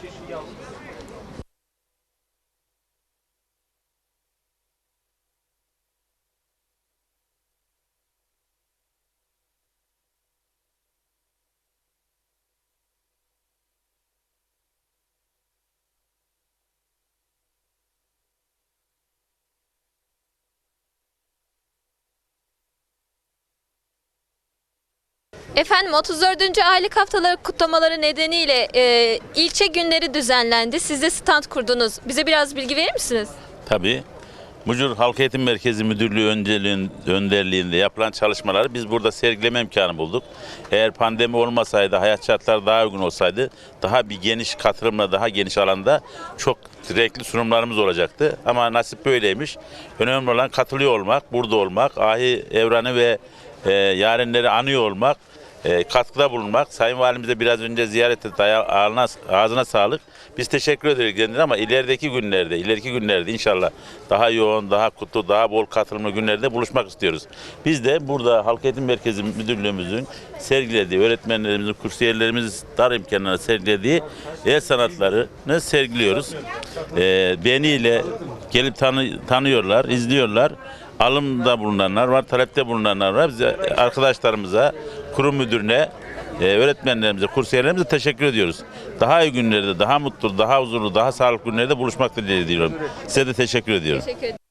şey şey yazdım. Efendim 34. Aylık Haftaları kutlamaları nedeniyle e, ilçe günleri düzenlendi. Siz de stand kurdunuz. Bize biraz bilgi verir misiniz? Tabii. Mucur Halk Eğitim Merkezi Müdürlüğü önderliğinde yapılan çalışmaları biz burada sergileme imkanı bulduk. Eğer pandemi olmasaydı, hayat şartları daha uygun olsaydı daha bir geniş katılımla, daha geniş alanda çok renkli sunumlarımız olacaktı. Ama nasip böyleymiş. Önemli olan katılıyor olmak, burada olmak, ahi evranı ve e, yarenleri anıyor olmak, e, katkıda bulunmak. Sayın Valimize biraz önce ziyaret etti. Aya- Ağzına, sağlık. Biz teşekkür ederiz kendine ama ilerideki günlerde, ileriki günlerde inşallah daha yoğun, daha kutlu, daha bol katılımlı günlerde buluşmak istiyoruz. Biz de burada Halk Eğitim Merkezi Müdürlüğümüzün sergilediği, öğretmenlerimizin, kursiyerlerimiz dar imkanlarla sergilediği el sanatlarını sergiliyoruz. E, beğeniyle gelip tanı, tanıyorlar, izliyorlar alımda bulunanlar var, talepte bulunanlar var. Bize arkadaşlarımıza, kurum müdürüne, e, öğretmenlerimize, kursiyerlerimize teşekkür ediyoruz. Daha iyi günlerde, daha mutlu, daha huzurlu, daha sağlıklı günlerde buluşmak dileğiyle diliyorum. Size de teşekkür ediyorum. Teşekkür.